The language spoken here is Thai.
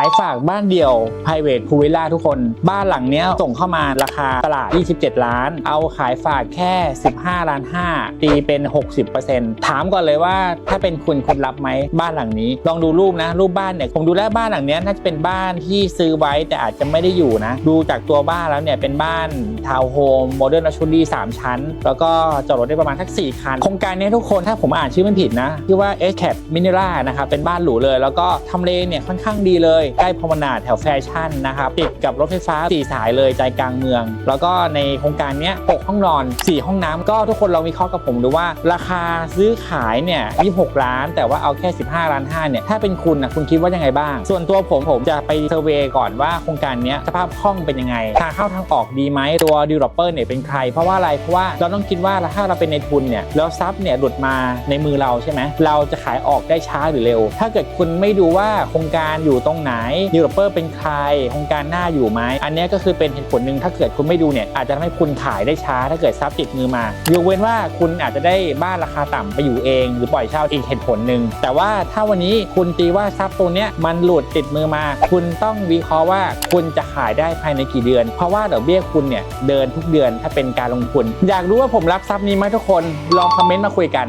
ายฝากบ้านเดี่ยว private pool villa ทุกคน บ้านหลังเนี้ยส่งเข้ามาราคาตลาด 27 ล้าน เอาขายฝากแค่ 15 ล้าน 5 ตีเป็น 60%ถามก่อนเลยว่าถ้าเป็นคุณคุณรับไหมบ้านหลังนี้ ลองดูรูปนะ รูปบ้านเนี่ยผมดูแล้วบ้านหลังเนี้ยน่าจะเป็นบ้านที่ซื้อไว้แต่อาจจะไม่ได้อยู่นะ ดูจากตัวบ้านแล้วเนี่ยเป็นบ้านทาวน์โฮมโมเดิร์นลักชัวรี่3ชั้น แล้วก็จอดรถได้ประมาณสัก4คัน โครงการเนี้ยทุกคนถ้าผมอ่านชื่อไม่ผิดนะ ชื่อว่า s c a p m i n e r a นะครับเป็นบ้านหรูเลย แล้วก็ทำเลเนี่ยค่อนข้างดีเลยใกล้พมนาแถวแฟชั่นนะครับติดกับรถไฟฟ้า 4 สายเลยใจกลางเมือง แล้วก็ในโครงการนี้6ห้องนอน 4 ห้องน้ำก็ทุกคนลองวิเคราะห์กับผมดูว่า ราคาซื้อขายเนี่ย26 ล้าน แต่ว่าเอาแค่ 15 ล้าน5เนี่ยถ้าเป็นคุณนะคุณคิดว่ายังไงบ้าง ส่วนตัวผมผมจะไปเซอร์เวย์ก่อนว่าโครงการนี้สภาพคล่องเป็นยังไงทางเข้าทางออกดีไหมตัว developer เนี่ยเป็นใคร เพราะว่าอะไรเพราะว่าเราต้องคิดว่าถ้าเราเป็นในทุนเนี่ยแล้วทรัพย์เนี่ยหลุดมาในมือเราใช่ไหมเราจะขายออกได้ช้าหรือเร็ว ถ้าเกิดคุณไม่ดูว่าโครงการอยู่ตรงไหน developer เป็นใครโครงการหน้าอยู่ไหมอันนี้ก็คือเป็นเหตุผลหนึ่งถ้าเกิดคุณไม่ดูเนี่ยอาจจะทำให้คุณขายได้ช้าถ้าเกิดทรัพย์ติดมือมายกเว้นว่าคุณอาจจะได้บ้านราคาต่ำไปอยู่เอง หรือปล่อยเช่าอีกเหตุผลหนึ่งแต่ว่าถ้าวันนี้คุณตีว่าทรัพย์ตัวเนี้ยมันหลุดติดมือมา คุณต้องวิเคราะห์ว่าคุณจะขายได้ภายในกี่เดือน เพราะว่าดอกเบี้ยคุณเนี่ยเดินทุกเดือนถ้าเป็นการลงทุน อยากรู้ว่าผมรับทรัพย์นี้ไหมทุกคนลองคอมเมนต์มาคุยกัน